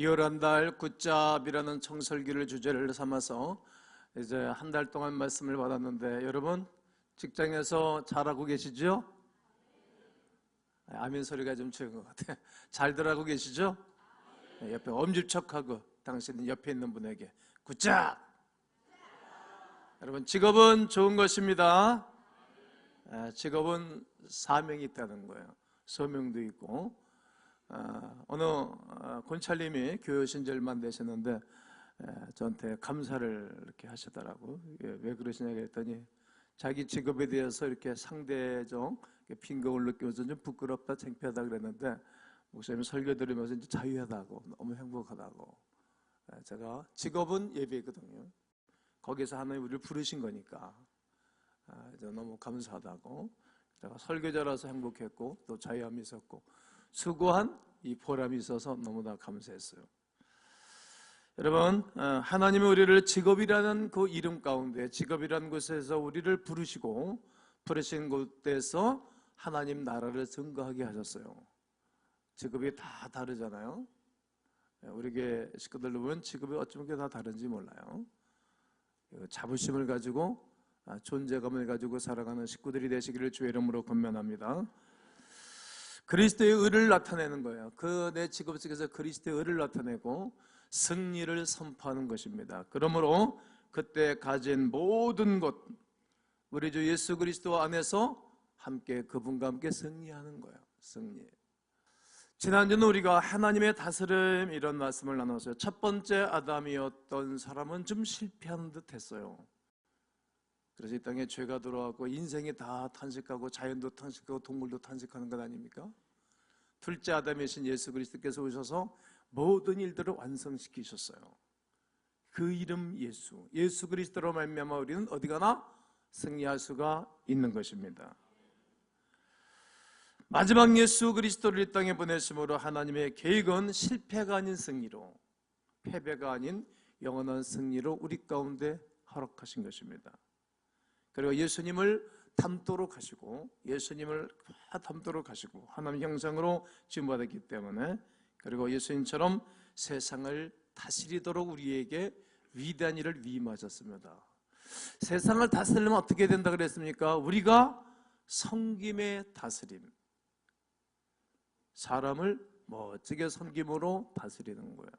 이열한 달 굿잡이라는 청설기를 주제를 삼아서 이제 한 달 동안 말씀을 받았는데 여러분 직장에서 잘하고 계시죠? 아멘 소리가 좀 적은 것 같아요. 잘들 하고 계시죠? 네, 옆에 엄지척하고 당신은 옆에 있는 분에게 굿잡! 여러분 직업은 좋은 것입니다. 아, 직업은 사명이 있다는 거예요. 소명도 있고 아, 어느 아, 권찰님이 얼마 안 되셨는데 저한테 감사를 이렇게 하시더라고. 예, 왜 그러시냐 그랬더니 자기 직업에 대해서 이렇게 상대적 빈곤을 느끼면서 좀 부끄럽다, 창피하다 그랬는데 목사님 설교 들으면서 이제 자유하다고 너무 행복하다고. 제가 직업은 예배거든요. 거기서 하나님 우리를 부르신 거니까 너무 감사하다고. 제가 설교자라서 행복했고 또 자유함이 있었고 수고한 이 보람이 있어서 너무나 감사했어요. 여러분, 어, 하나님이 우리를 직업이라는 그 이름 가운데 직업이라는 곳에서 우리를 부르시고 부르신 곳에서 하나님 나라를 증거하게 하셨어요. 직업이 다 다르잖아요. 예, 우리 교 식구들 보면 직업이 어쩌면 다 다른지 몰라요. 자부심을 가지고 아, 존재감을 가지고 살아가는 식구들이 되시기를 주의 이름으로 권면합니다. 그리스도의 의를 나타내는 거예요. 그 내 직업 속에서 그리스도의 의를 나타내고 승리를 선포하는 것입니다. 그러므로 그때 가진 모든 것 우리 주 예수 그리스도 안에서 함께 그분과 함께 승리하는 거예요. 승리. 지난주는 우리가 하나님의 다스림 이런 말씀을 나눴어요. 첫 번째 아담이었던 사람은 좀 실패한 듯 했어요. 그래서 이 땅에 죄가 들어왔고 인생이 다 탄식하고 자연도 탄식하고 동물도 탄식하는 것 아닙니까? 둘째 아담이신 예수 그리스도께서 오셔서 모든 일들을 완성시키셨어요. 그 이름 예수, 예수 그리스도로 말미암아 우리는 어디 가나 승리할 수가 있는 것입니다. 마지막 예수 그리스도를 이 땅에 보내심으로 하나님의 계획은 실패가 아닌 승리로 패배가 아닌 영원한 승리로 우리 가운데 허락하신 것입니다. 그리고 예수님을 닮도록 하시고 예수님을 닮도록 하시고 하나님 형상으로 지음받았기 때문에 그리고 예수님처럼 세상을 다스리도록 우리에게 위대한 일을 위임하셨습니다. 세상을 다스리면 어떻게 된다 그랬습니까? 우리가 성김의 다스림. 사람을 멋지게 섬김으로 다스리는 거예요.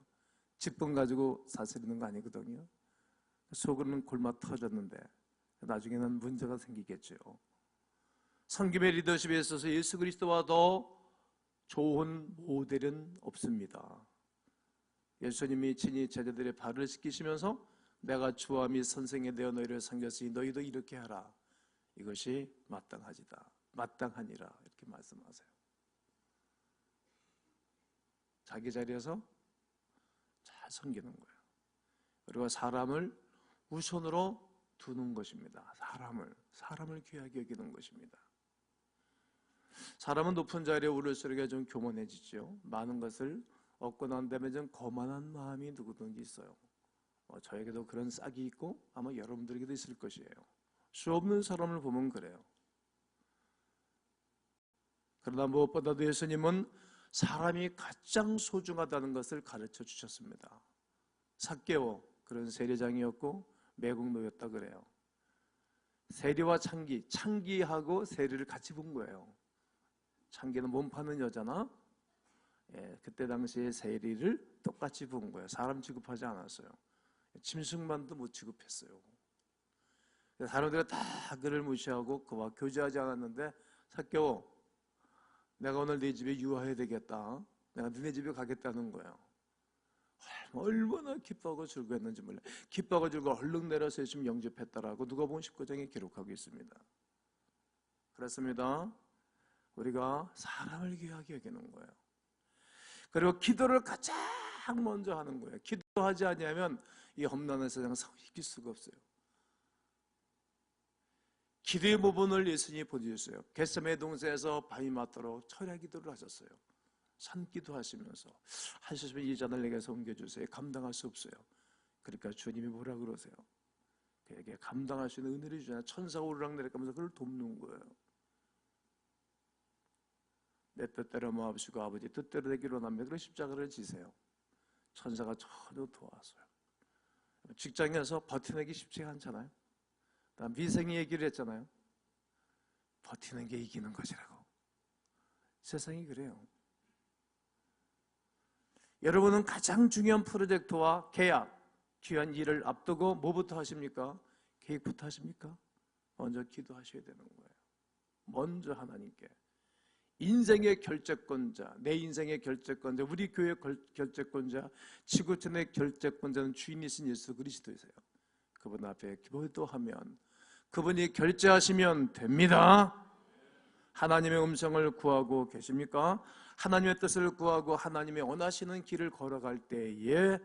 직분 가지고 다스리는 거 아니거든요. 속으로는 골마 터졌는데 나중에는 문제가 생기겠죠. 성김의 리더십에 있어서 예수 그리스도와 더 좋은 모델은 없습니다. 예수님이 친히 제자들의 발을 씻기시면서 내가 주와 및 선생에 되어 너희를 섬겼으니 너희도 이렇게 하라. 이것이 마땅하지다. 마땅하니라. 이렇게 말씀하세요. 자기 자리에서 잘 섬기는 거예요. 그리고 사람을 우선으로 두는 것입니다. 사람을 사람을 귀하게 여기는 것입니다. 사람은 높은 자리에 오를수록 좀 교만해지죠. 많은 것을 얻고 난 다음에 좀 거만한 마음이 누구든지 있어요. 어, 저에게도 그런 싹이 있고 아마 여러분들에게도 있을 것이에요. 수 없는 사람을 보면 그래요. 그러나 무엇보다도 예수님은 사람이 가장 소중하다는 것을 가르쳐 주셨습니다. 삭개오 그런 세례장이었고 매국노였다 그래요. 세리와 창기, 창기하고 세리를 같이 본 거예요. 창기는 몸 파는 여자나 예, 그때 당시에 세리를 똑같이 본 거예요. 사람 취급하지 않았어요. 짐승만도 못 취급했어요. 사람들이 다 그를 무시하고 그와 교제하지 않았는데 사교 내가 오늘 네 집에 유하해야 되겠다. 내가 너네 집에 가겠다는 거예요. 얼마나 기뻐하고 즐거웠는지 몰라요. 기뻐하고 즐거워 얼른 내려서 예수님 영접했다라고 누가 본 19장에 기록하고 있습니다. 그렇습니다. 우리가 사람을 귀하게 여기는 거예요. 그리고 기도를 가장 먼저 하는 거예요. 기도하지 않으면 이 험난한 세상 이길 수가 없어요. 기도의 부분을 예수님이 보여주셨어요. 겟세의 동산에서 밤이 맞도록 철야 기도를 하셨어요. 산기도 하시면서 하시면 이 잔을 내게서 옮겨주세요. 감당할 수 없어요. 그러니까 주님이 뭐라 그러세요? 그에게 감당할 수 있는 은혜를 주잖아요. 천사가 오르락내리락하면서 그걸 돕는 거예요. 내 뜻대로 마옵시고 아버지 뜻대로 되기로 남매 그런 십자가를 지세요. 천사가 전혀 도와서요. 직장에서 버티내기 쉽지 않잖아요. 다음 미생이 얘기를 했잖아요. 버티는 게 이기는 것이라고. 세상이 그래요. 여러분은 가장 중요한 프로젝트와 계약, 귀한 일을 앞두고 뭐부터 하십니까? 계획부터 하십니까? 먼저 기도하셔야 되는 거예요. 먼저 하나님께. 인생의 결재권자, 내 인생의 결재권자, 우리 교회 결재권자, 지구촌의 결재권자는 주인이신 예수 그리스도이세요. 그분 앞에 기도하면 그분이 결제하시면 됩니다. 하나님의 음성을 구하고 계십니까? 하나님의 뜻을 구하고 하나님의 원하시는 길을 걸어갈 때에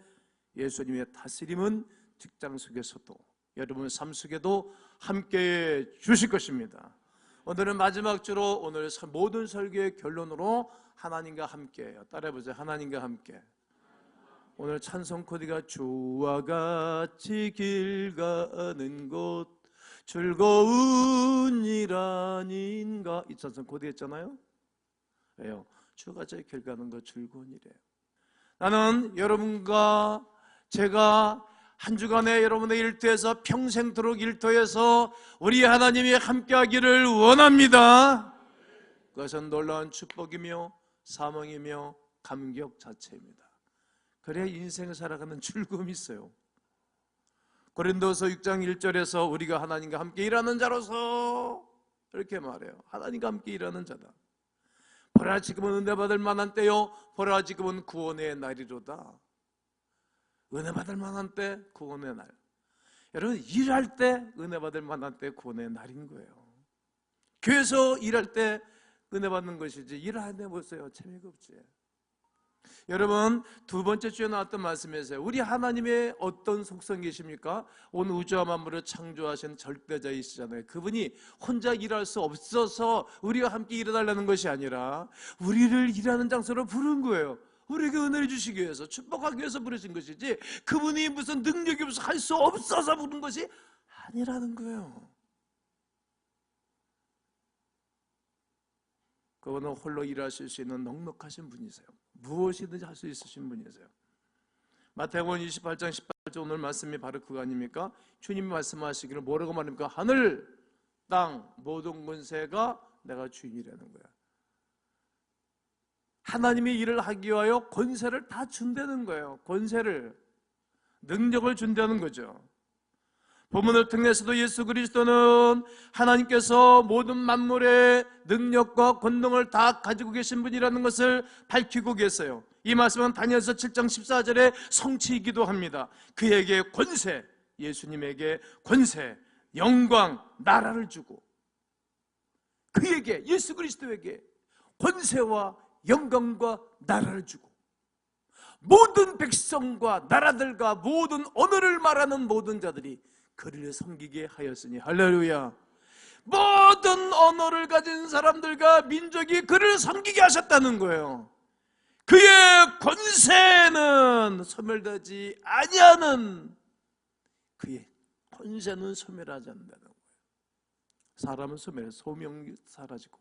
예수님의 다스림은 직장 속에서도 여러분 삶 속에도 함께 주실 것입니다. 오늘은 마지막 주로 오늘 모든 설교의 결론으로 하나님과 함께예요. 따라해보세요. 하나님과 함께. 오늘 찬송 코디가 주와 같이 길 가는 곳 즐거운 일 아닌가 이 찬송 코디 했잖아요. 왜요? 길 가는 거 즐거운 일이에요. 나는 여러분과 제가 한 주간에 여러분의 일터에서 평생도록 일터에서 우리 하나님이 함께하기를 원합니다. 그것은 놀라운 축복이며 사명이며 감격 자체입니다. 그래야 인생을 살아가는 즐거움이 있어요. 고린도서 6장 1절에서 우리가 하나님과 함께 일하는 자로서 이렇게 말해요. 하나님과 함께 일하는 자다. 보라 지금은 은혜 받을 만한 때요. 보라 지금은 구원의 날이로다. 은혜 받을 만한 때 구원의 날. 여러분 일할 때 은혜 받을 만한 때 구원의 날인 거예요. 교회에서 일할 때 은혜 받는 것이지 일하는데 보세요. 재미가 없지. 여러분 두 번째 주에 나왔던 말씀에서 우리 하나님의 어떤 속성이십니까? 온 우주와 만물을 창조하신 절대자이시잖아요. 그분이 혼자 일할 수 없어서 우리와 함께 일해달라는 것이 아니라 우리를 일하는 장소로 부른 거예요. 우리에게 은혜를 주시기 위해서 축복하기 위해서 부르신 것이지 그분이 무슨 능력이 없어 할 수 없어서 부른 것이 아니라는 거예요. 그분은 홀로 일하실 수 있는 넉넉하신 분이세요. 무엇이든지 할 수 있으신 분이세요. 마태복음 28장 18절 오늘 말씀이 바로 그거 아닙니까? 주님이 말씀하시기를 뭐라고 말합니까? 하늘, 땅, 모든 권세가 내가 주인이라는 거야. 하나님이 일을 하기 위하여 권세를 다 준다는 거예요. 권세를 능력을 준다는 거죠. 본문을 통해서도 예수 그리스도는 하나님께서 모든 만물의 능력과 권능을 다 가지고 계신 분이라는 것을 밝히고 계세요. 이 말씀은 다니엘서 7장 14절에 성취이기도 합니다. 그에게 권세, 예수님에게 권세, 영광, 나라를 주고 그에게 예수 그리스도에게 권세와 영광과 나라를 주고 모든 백성과 나라들과 모든 언어를 말하는 모든 자들이 그를 섬기게 하였으니 할렐루야. 모든 언어를 가진 사람들과 민족이 그를 섬기게 하셨다는 거예요. 그의 권세는 소멸되지 아니하는 그의 권세는 소멸하지 않는다는 거예요. 사람은 소멸, 소명이 사라지고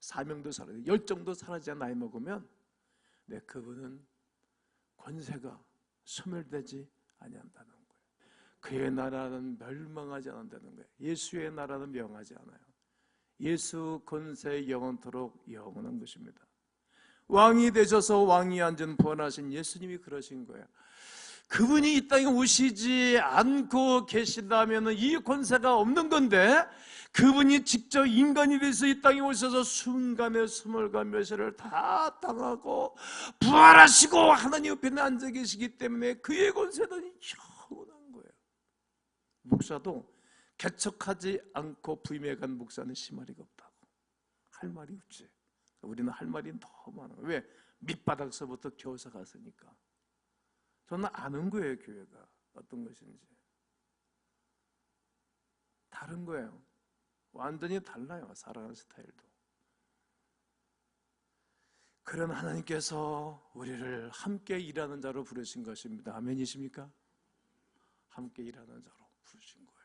사명도 사라지고 열정도 사라지지 나이 먹으면 네, 그분은 권세가 소멸되지 아니한다는 거예요. 그의 나라는 멸망하지 않는다는 거예요. 예수의 나라는 명하지 않아요. 예수 권세 영원토록 영원한 것입니다. 왕이 되셔서 왕이 앉은 부활하신 예수님이 그러신 거예요. 그분이 이 땅에 오시지 않고 계신다면 이 권세가 없는 건데 그분이 직접 인간이 돼서 이 땅에 오셔서 순간에 스물과 몇세를 다 당하고 부활하시고 하나님 옆에 앉아 계시기 때문에 그의 권세는. 목사도 개척하지 않고 부임해 간 목사는 심할리가 없다고 할 말이 없지. 우리는 할 말이 너무 많아. 왜? 밑바닥서부터 교사 갔으니까. 저는 아는 거예요, 교회가. 어떤 것인지. 다른 거예요. 완전히 달라요, 살아가는 스타일도. 그런 하나님께서 우리를 함께 일하는 자로 부르신 것입니다. 아멘이십니까? 함께 일하는 자로 부르신 거예요.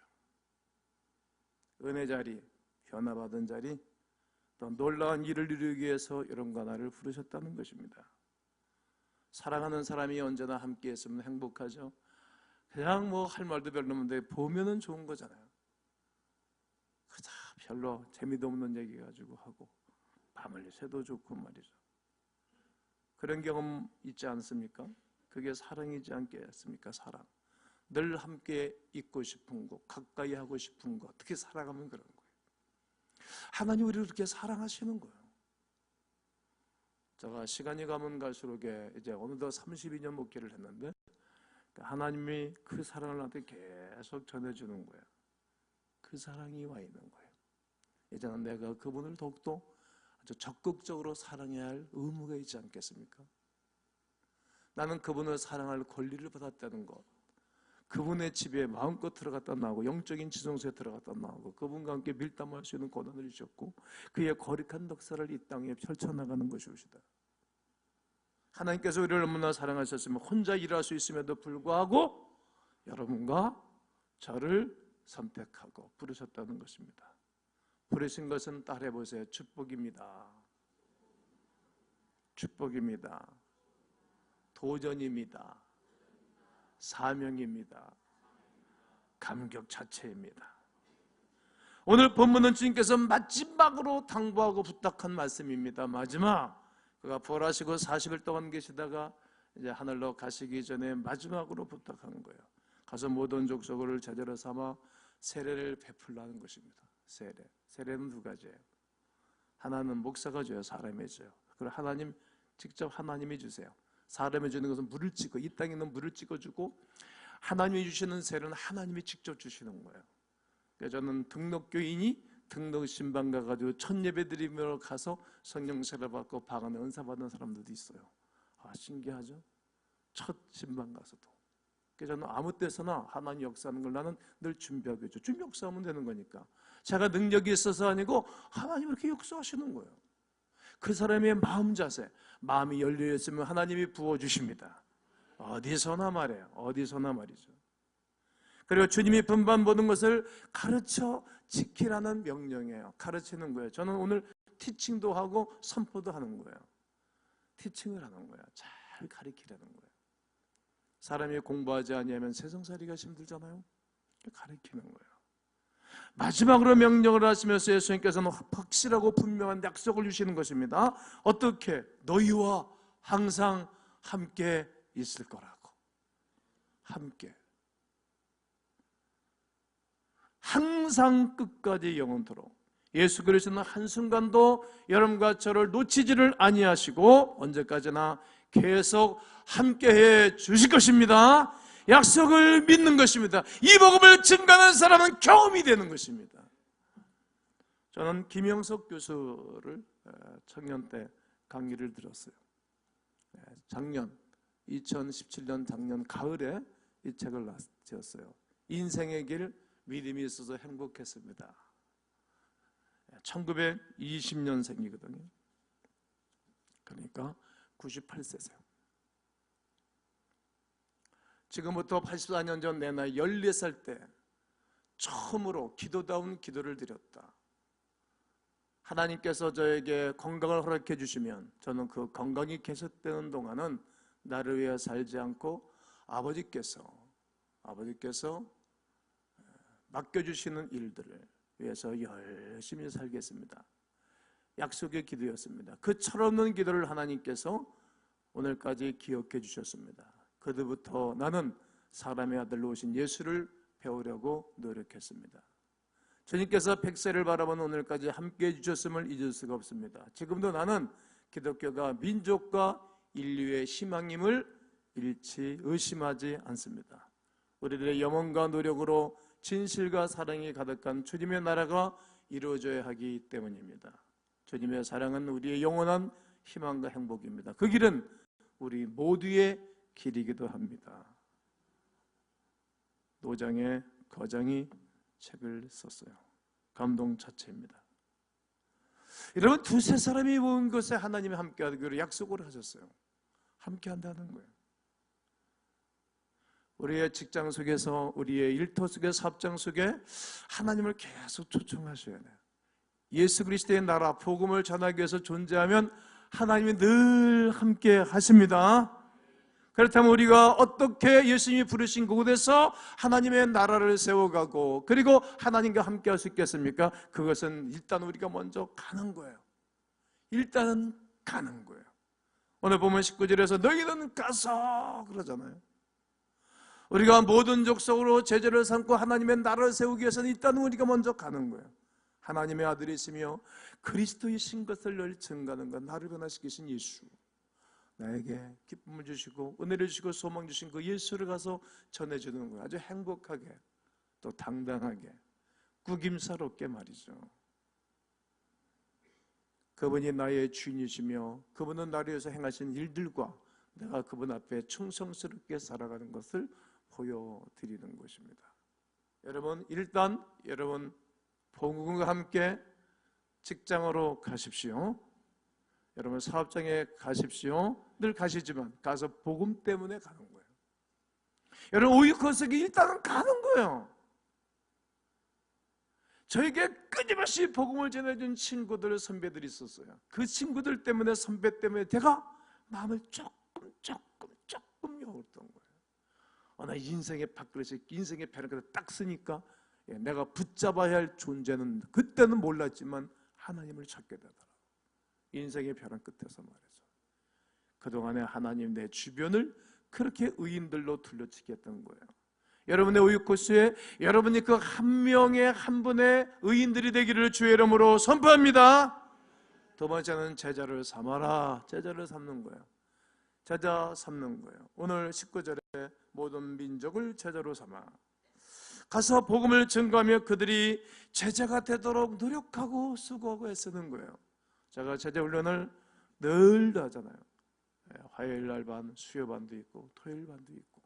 은혜 자리, 변화받은 자리, 또 놀라운 일을 이루기 위해서 여러분과 나를 부르셨다는 것입니다. 사랑하는 사람이 언제나 함께 있으면 행복하죠. 그냥 뭐 할 말도 별로 없는데 보면은 좋은 거잖아요. 그자 별로 재미도 없는 얘기 가지고 하고 밤을 새도 좋고 말이죠. 그런 경험 있지 않습니까? 그게 사랑이지 않겠습니까? 사랑. 늘 함께 있고 싶은 거, 가까이 하고 싶은 거, 어떻게 살아가면 그런 거예요. 하나님 우리를 그렇게 사랑하시는 거예요. 제가 시간이 가면 갈수록 이제 어느덧 32년 목회를 했는데 하나님이 그 사랑을 나한테 계속 전해주는 거예요. 그 사랑이 와 있는 거예요. 이제는 내가 그분을 더욱더 아주 적극적으로 사랑해야 할 의무가 있지 않겠습니까? 나는 그분을 사랑할 권리를 받았다는 것. 그분의 집에 마음껏 들어갔다 나오고 영적인 지성소에 들어갔다 나오고 그분과 함께 밀담할 수 있는 권한을 주셨고 그의 거룩한 덕사를 이 땅에 펼쳐나가는 것이옵시다. 하나님께서 우리를 너무나 사랑하셨으면 혼자 일할 수 있음에도 불구하고 여러분과 저를 선택하고 부르셨다는 것입니다. 부르신 것은 따라해 보세요. 축복입니다. 축복입니다. 도전입니다. 사명입니다. 감격 자체입니다. 오늘 본문은 주님께서 마지막으로 당부하고 부탁한 말씀입니다. 마지막 그가 부활하시고 40일 동안 계시다가 이제 하늘로 가시기 전에 마지막으로 부탁하는 거예요. 가서 모든 족속을 제자로 삼아 세례를 베풀라는 것입니다. 세례. 세례는 두 가지예요. 하나는 목사가 줘요. 사람이 줘요. 그리고 하나님 직접 하나님이 주세요. 사람이 주는 것은 물을 찍어 이 땅에 있는 물을 찍어주고 하나님이 주시는 세례는 하나님이 직접 주시는 거예요. 그래서 저는 등록교인이 등록 신방 가가지고 첫 예배 드리며 가서 성령 세례 받고 방언의 은사 받는 사람들도 있어요. 아 신기하죠? 첫 신방 가서도. 그래서 저는 아무 때서나 하나님 역사하는 걸 나는 늘 준비하고 있죠. 준비 역사하면 되는 거니까. 제가 능력이 있어서 아니고 하나님 이렇게 역사하시는 거예요. 그 사람의 마음 자세, 마음이 열려 있으면 하나님이 부어 주십니다. 어디서나 말해요. 어디서나 말이죠. 그리고 주님이 분반 보는 것을 가르쳐 지키라는 명령이에요. 가르치는 거예요. 저는 오늘 티칭도 하고 선포도 하는 거예요. 티칭을 하는 거예요. 잘 가르치라는 거예요. 사람이 공부하지 아니하면 세상살이가 힘들잖아요. 가르치는 거예요. 마지막으로 명령을 하시면서 예수님께서는 확실하고 분명한 약속을 주시는 것입니다. 어떻게? 너희와 항상 함께 있을 거라고. 함께. 항상 끝까지 영원토록. 예수 그리스도는 한순간도 여러분과 저를 놓치지를 아니하시고 언제까지나 계속 함께 해 주실 것입니다. 약속을 믿는 것입니다. 이 복음을 증가하는 사람은 경험이 되는 것입니다. 저는 김영석 교수를 청년 때 강의를 들었어요. 작년 2017년 작년 가을에 이 책을 지었어요. 인생의 길 믿음이 있어서 행복했습니다. 1920년생이거든요. 그러니까 98세세요. 지금부터 84년 전 내 나이 14살 때 처음으로 기도다운 기도를 드렸다. 하나님께서 저에게 건강을 허락해 주시면 저는 그 건강이 계속되는 동안은 나를 위해 살지 않고 아버지께서 아버지께서 맡겨 주시는 일들을 위해서 열심히 살겠습니다. 약속의 기도였습니다. 그 철없는 기도를 하나님께서 오늘까지 기억해 주셨습니다. 그때부터 나는 사람의 아들로 오신 예수를 배우려고 노력했습니다. 주님께서 백세를 바라보는 오늘까지 함께 해주셨음을 잊을 수가 없습니다. 지금도 나는 기독교가 민족과 인류의 희망임을 잃지 의심하지 않습니다. 우리들의 영혼과 노력으로 진실과 사랑이 가득한 주님의 나라가 이루어져야 하기 때문입니다. 주님의 사랑은 우리의 영원한 희망과 행복입니다. 그 길은 우리 모두의 길이기도 합니다. 노장의 거장이 책을 썼어요. 감동 자체입니다. 여러분 두세 사람이 모은 것에 하나님이 함께하기로 약속을 하셨어요. 함께한다는 거예요. 우리의 직장 속에서 우리의 일터 속에 사업장 속에 하나님을 계속 초청하셔야 돼요. 예수 그리스도의 나라 복음을 전하기 위해서 존재하면 하나님이 늘 함께 하십니다. 그렇다면 우리가 어떻게 예수님이 부르신 그곳에서 하나님의 나라를 세워가고 그리고 하나님과 함께 할 수 있겠습니까? 그것은 일단 우리가 먼저 가는 거예요. 일단은 가는 거예요. 오늘 보면 19절에서 너희는 가서 그러잖아요. 우리가 모든 족속으로 제재를 삼고 하나님의 나라를 세우기 위해서는 일단 우리가 먼저 가는 거예요. 하나님의 아들이시며 그리스도이신 것을 늘 증가하는 것, 나를 변화시키신 예수. 나에게 기쁨을 주시고 은혜를 주시고 소망 주신 그 예수를 가서 전해주는 거예요. 아주 행복하게 또 당당하게 구김사롭게 말이죠. 그분이 나의 주인이시며 그분은 나를 위해서 행하신 일들과 내가 그분 앞에 충성스럽게 살아가는 것을 보여드리는 것입니다. 여러분 일단 여러분 복음과 함께 직장으로 가십시오. 여러분 사업장에 가십시오. 늘 가시지만 가서 복음 때문에 가는 거예요. 여러분 오이커스기 일단은 가는 거예요. 저에게 끊임없이 복음을 전해준 친구들, 선배들이 있었어요. 그 친구들 때문에, 선배 때문에 제가 마음을 조금, 조금, 조금 열었던 거예요. 어 나 인생의 밥그릇에, 인생의 벼랑끝에 딱 쓰니까 예, 내가 붙잡아야 할 존재는 그때는 몰랐지만 하나님을 찾게 되더라. 인생의 벼랑 끝에서 말이죠. 그동안에 하나님 내 주변을 그렇게 의인들로 둘러치게 했던 거예요. 여러분의 우유코스에 여러분이 그 한 명의 한 분의 의인들이 되기를 주의 이름으로 선포합니다. 두 번째는 제자를 삼아라. 제자를 삼는 거예요. 제자 삼는 거예요. 오늘 19절에 모든 민족을 제자로 삼아 가서 복음을 증거하며 그들이 제자가 되도록 노력하고 수고하고 애쓰는 거예요. 제가 제자 훈련을 늘 하잖아요. 예, 화요일 날 반, 수요 반도 있고 토요일 반도 있고.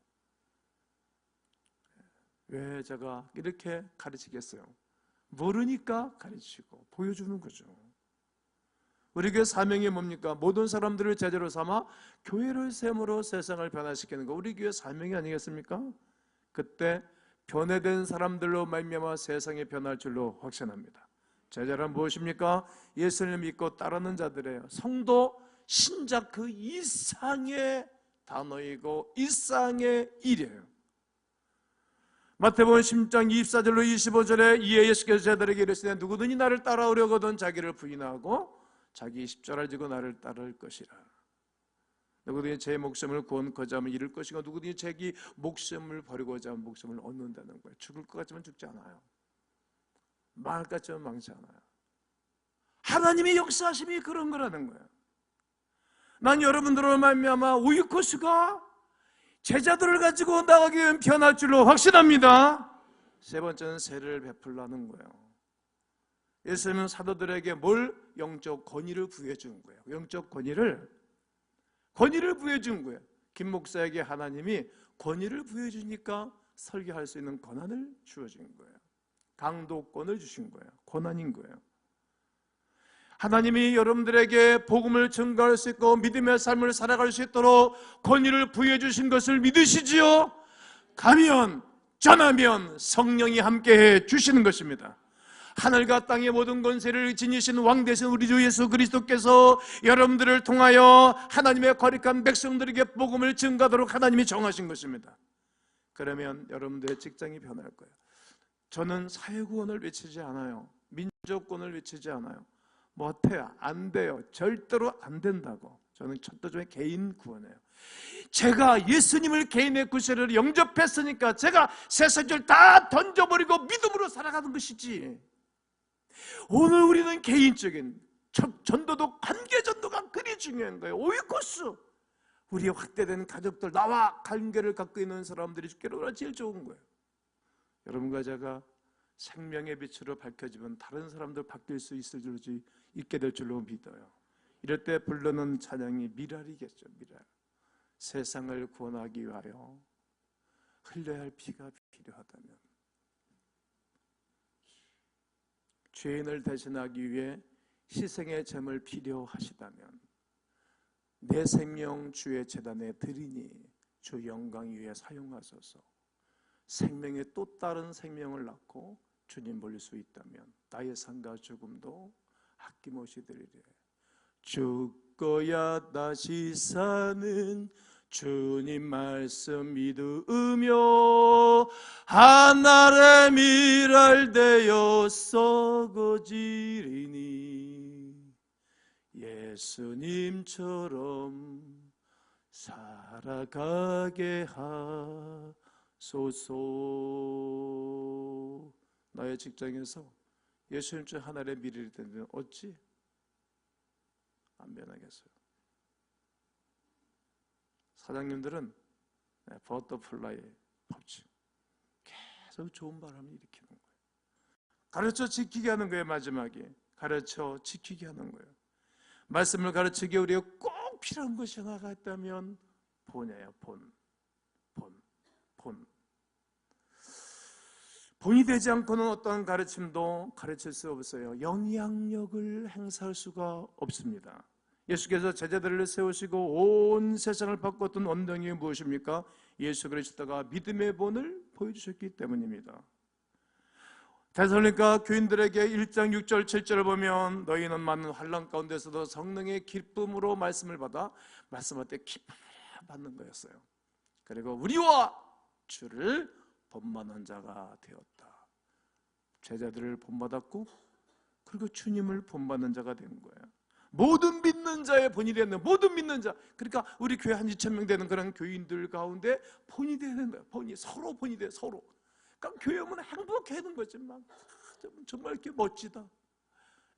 예, 왜 제가 이렇게 가르치겠어요? 모르니까 가르치고 보여주는 거죠. 우리 교회 사명이 뭡니까? 모든 사람들을 제자로 삼아 교회를 세므로 세상을 변화시키는 거. 우리 교회 사명이 아니겠습니까? 그때 변해된 사람들로 말미암아 세상이 변할 줄로 확신합니다. 제자란 무엇입니까? 예수님 믿고 따르는 자들이에요. 성도 신자 그 이상의 단어이고 이상의 일이에요. 마태복음 10장 24절로 25절에 이에 예수께서 제자들에게 이르시되 누구든지 나를 따라오려거든 자기를 부인하고 자기 십자가를 지고 나를 따를 것이라. 누구든지 제 목숨을 구원코자 하면 잃을 것이고 누구든지 자기 목숨을 버리고자 하면 목숨을 얻는다는 거예요. 죽을 것 같지만 죽지 않아요. 망할 것 같지만 망치 않아요. 하나님의 역사심이 그런 거라는 거예요. 난 여러분들로 말미암아 우유코스가 제자들을 가지고 나가기 위한 변할 줄로 확신합니다. 세 번째는 세를 베풀라는 거예요. 예수님은 사도들에게 뭘 영적 권위를 부여해 준 거예요. 영적 권위를 권위를 부여해 준 거예요. 김 목사에게 하나님이 권위를 부여해 주니까 설교할 수 있는 권한을 주어진 거예요. 강도권을 주신 거예요. 권한인 거예요. 하나님이 여러분들에게 복음을 증거할 수 있고 믿음의 삶을 살아갈 수 있도록 권위를 부여해 주신 것을 믿으시지요? 가면 전하면 성령이 함께해 주시는 것입니다. 하늘과 땅의 모든 권세를 지니신 왕 되신 우리 주 예수 그리스도께서 여러분들을 통하여 하나님의 거룩한 백성들에게 복음을 증가하도록 하나님이 정하신 것입니다. 그러면 여러분들의 직장이 변할 거예요. 저는 사회구원을 외치지 않아요. 민족권을 외치지 않아요. 못해요. 안 돼요. 절대로 안 된다고. 저는 첫도중에 개인 구원해요. 제가 예수님을 개인의 구세를 영접했으니까 제가 세상을 다 던져버리고 믿음으로 살아가는 것이지. 오늘 우리는 개인적인 전도도 관계 전도가 그리 중요한 거예요. 오이코스. 우리의 확대된 가족들 나와 관계를 갖고 있는 사람들이 죽기로 제일 좋은 거예요. 여러분과 제가 생명의 빛으로 밝혀지면 다른 사람들 바뀔 수 있을 줄 있게 될 줄로 믿어요. 이럴 때 부르는 찬양이 미랄이겠죠. 미랄. 세상을 구원하기 위하여 흘려야 할 피가 필요하다면 죄인을 대신하기 위해 희생의 점을 필요하시다면 내 생명 주의 재단에 드리니 주 영광 위에 사용하소서 생명의 또 다른 생명을 낳고 주님 볼수 있다면 나의 삶과 죽음도 아낌없이 드리래 죽어야 다시 사는 주님 말씀 믿으며 한날의 미랄 되어 썩어지리니. 예수님처럼 살아가게 하소서 나의 직장에서 예수님처럼 하늘의 미래를 되는 어찌 안 변하겠어요? 사장님들은 네, 버터플라이 법칙 계속 좋은 바람을 일으키는 거예요. 가르쳐 지키게 하는 거예요 마지막에. 가르쳐 지키게 하는 거예요. 말씀을 가르치기 우리가 꼭 필요한 것이 하나가 있다면 본이에요 본. 본, 본. 본이 되지 않고는 어떠한 가르침도 가르칠 수 없어요. 영향력을 행사할 수가 없습니다. 예수께서 제자들을 세우시고 온 세상을 바꿨던 원동이 무엇입니까? 예수 그리스도가 믿음의 본을 보여주셨기 때문입니다. 대설니까 교인들에게 1장 6절 7절을 보면 너희는 많은 환란 가운데서도 성령의 기쁨으로 말씀을 받아 말씀할 때 기쁨을 받는 거였어요. 그리고 우리와 주를 본받는 자가 되었다. 제자들을 본받았고 그리고 주님을 본받는 자가 된 거예요. 모든 믿는 자의 본이 되는 모든 믿는 자. 그러니까 우리 교회 한 2천 명 되는 그런 교인들 가운데 본이 되는 거예요. 본이 서로 본이 돼 서로. 그러니까 교회 오면 행복해 하는 거지만 정말 이렇게 멋지다.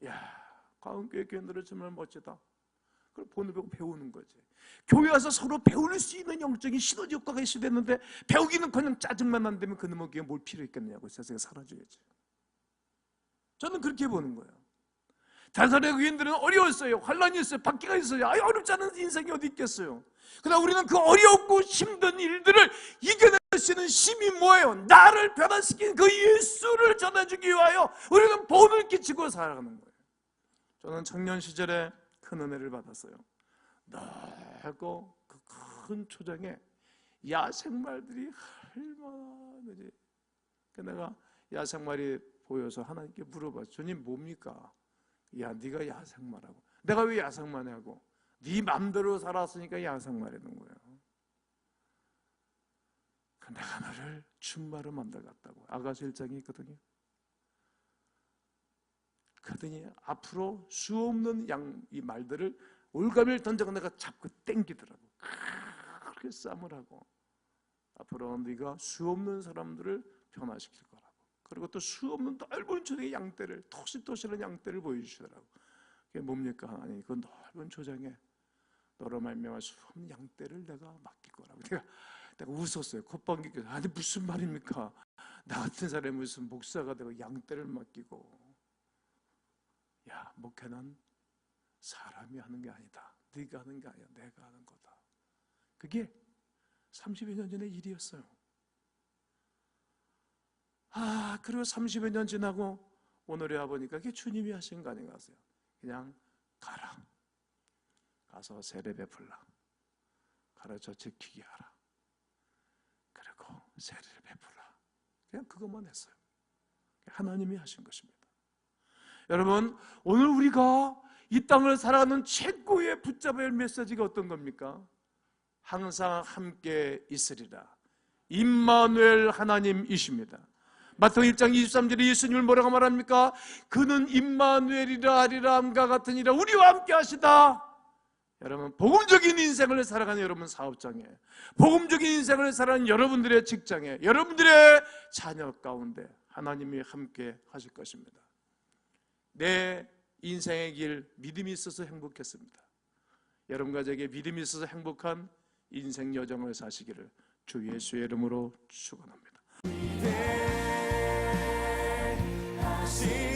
야, 과은교회 교인들은 정말 멋지다. 그걸 보는 배우는 거지. 교회 와서 서로 배울 수 있는 영적인 시너지 효과가 있어야 되는데 배우기는 그냥 짜증만 안 되면 그놈의 교회 뭘 필요 있겠느냐고 세상에 사라져야지. 저는 그렇게 보는 거예요. 다살의 교인들은 어려웠어요. 환란이 있어요. 박기가 있어요. 아유 어렵지 않은 인생이 어디 있겠어요. 그러나 우리는 그 어렵고 힘든 일들을 이겨낼 수 있는 힘이 뭐예요? 나를 변화시킨 그 예수를 전해주기 위하여 우리는 본을 끼치고 살아가는 거예요. 저는 청년 시절에 큰 은혜를 받았어요. 넓고 그 큰 초장에 야생말들이 얼마나? 그 내가 야생말이 보여서 하나님께 물어봐. 주님 뭡니까? 야, 네가 야생마라고. 내가 왜 야생마냐고. 네 맘대로 살았으니까 야생마라는 거예요. 그 내가 너를 준마로 만들었다고. 아가서 일장이 있거든요. 그러더니 앞으로 수 없는 양 이 말들을 올가미를 던져가 내가 잡고 땡기더라고. 그렇게 싸움을 하고 앞으로 네가 수 없는 사람들을 변화시킬 거라고. 그리고 또 수 없는 넓은 초장의 양떼를 토실토실한 양떼를 보여주시더라고. 그게 뭡니까 하나님? 그 넓은 초장에 너로 말미암아 수 없는 양떼를 내가 맡길 거라고. 내가 내가 웃었어요. 콧방귀 아니 무슨 말입니까? 나 같은 사람이 무슨 목사가 되고 양떼를 맡기고 야 목회는 사람이 하는 게 아니다. 네가 하는 게 아니야. 내가 하는 거다. 그게 30여 년 전의 일이었어요. 아, 그리고 30여 년 지나고 오늘에 와보니까 그게 주님이 하신 거 아닌가 하세요. 그냥 가라. 가서 세례 베풀라. 가르쳐 지키게 하라. 그리고 세례를 베풀라. 그냥 그것만 했어요. 하나님이 하신 것입니다. 여러분, 오늘 우리가 이 땅을 살아가는 최고의 할 메시지가 어떤 겁니까? 항상 함께 있으리라. 임마누엘 하나님이십니다. 마태복음 1장 23절에 예수님을 뭐라고 말합니까? 그는 임마누엘이라 하리라 함과 같으니라 우리와 함께 하시다. 여러분 복음적인 인생을 살아가는 여러분 사업장에 복음적인 인생을 살아가는 여러분들의 직장에 여러분들의 자녀 가운데 하나님이 함께 하실 것입니다. 내 인생의 길 믿음이 있어서 행복했습니다. 여러분 가족에게 믿음이 있어서 행복한 인생 여정을 사시기를 주 예수의 이름으로 축원합니다. see.